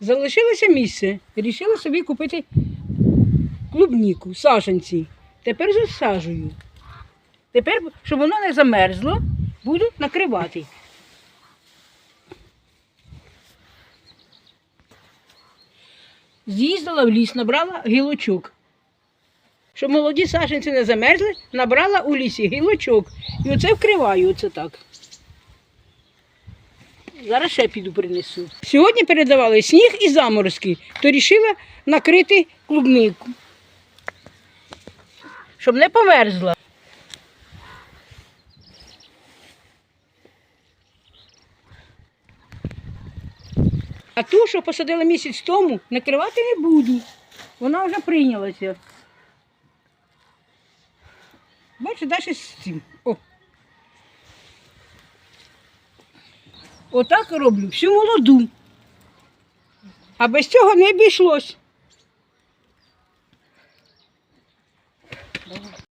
залишилося місце. Рішила собі купити клубніку, саженці. Тепер засаджую. Тепер, щоб воно не замерзло, буду накривати. З'їздила в ліс, набрала гілочок. Щоб молоді саженці не замерзли, набрала у лісі гілочок. І оце вкриваю, оце так. Зараз ще піду принесу. Сьогодні передавали сніг і заморозки, то вирішила накрити клубнику, щоб не померзла. А ту, що посадила місяць тому, накривати не буду. Вона вже прийнялася. Бачите, далі з цим. О. Отак роблю всю молоду. А без цього не обійшлось.